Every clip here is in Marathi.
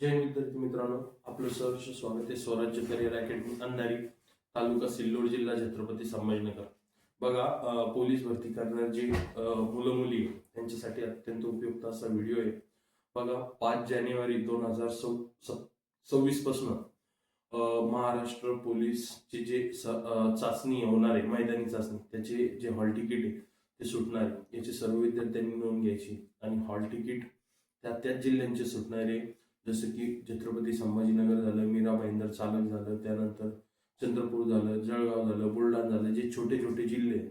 जय विद्यार्थी मित्रांनो आपलं सहर्ष स्वागत आहे स्वराज्य करिअर अकॅडमी अंधारी तालुका सिल्लोड जिल्हा छत्रपती संभाजीनगर. बघा पोलीस भरती करणारे जे मुलं मुली आहे, त्यांच्यासाठी अत्यंत उपयुक्त असा व्हिडिओ आहे. बघा पाच जानेवारी दोन हजार सव्वीसपासून महाराष्ट्र पोलीसची जे चाचणी होणार आहे मैदानी चाचणी त्याचे जे हॉल तिकीट आहे ते सुटणार आहे. याची सर्व विद्यार्थ्यांनी नोंद घ्यायची आणि हॉल तिकीट त्या त्याच जिल्ह्यांचे सुटणारे जसं की छत्रपती संभाजीनगर झालं मीरा भाईंदर चालक झालं त्यानंतर चंद्रपूर झालं जळगाव झालं बुलढाणा झालं जे छोटे छोटे जिल्हे आहेत.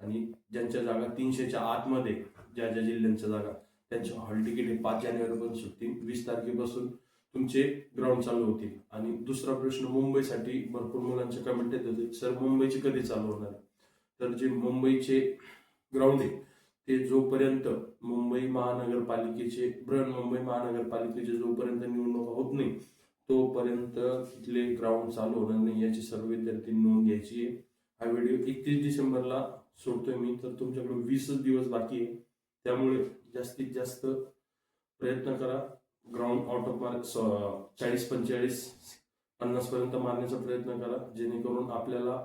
आणि ज्यांच्या जागा तीनशेच्या आतमध्ये ज्या ज्या जिल्ह्यांच्या जागा त्यांचे हॉल तिकीट हे पाच जानेवारीपासून सुटतील. वीस तारखेपासून तुमचे ग्राउंड चालू होतील. आणि दुसरा प्रश्न मुंबईसाठी भरपूर मुलांचे कमेंट येत होते. सर मुंबईचे कधी चालू होणार? तर जे मुंबईचे ग्राउंड आहे ते जोपर्यंत मुंबई महानगरपालिकेचे ब्रन मुंबई महानगरपालिकेचे जोपर्यंत निवडणुका होत नाही तोपर्यंत तिथले ग्राउंड चालू होणार नाही. याची सर्व विद्यार्थी नोंद घ्यायची आहे. हा व्हिडिओ एकतीस डिसेंबरला सोडतोय मी. तर तुमच्याकडे वीसच दिवस बाकी आहे. त्यामुळे जास्तीत जास्त प्रयत्न करा. ग्राउंड आउट ऑफ मार्क चाळीस पंचेचाळीस पन्नासपर्यंत मारण्याचा प्रयत्न करा. जेणेकरून आपल्याला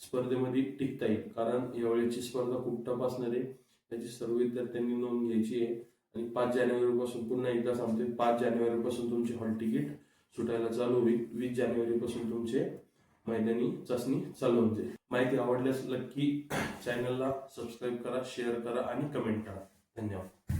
स्पर्धेमध्ये टिकता येईल. कारण यावेळेची स्पर्धा खूप टफ असणार आहे. त्याची सर्व विद्यार्थ्यांनी नोंद घ्यायची आहे. आणि पाच जानेवारीपासून पुन्हा एकदा सांगतोय पाच जानेवारीपासून तुमची तुमचे हॉल तिकीट सुटायला चालू होईल. वीस जानेवारीपासून तुमचे मैदानी चाचणी चालू होते. माहिती आवडल्यास नक्की चॅनलला सबस्क्राईब करा शेअर करा आणि कमेंट करा. धन्यवाद.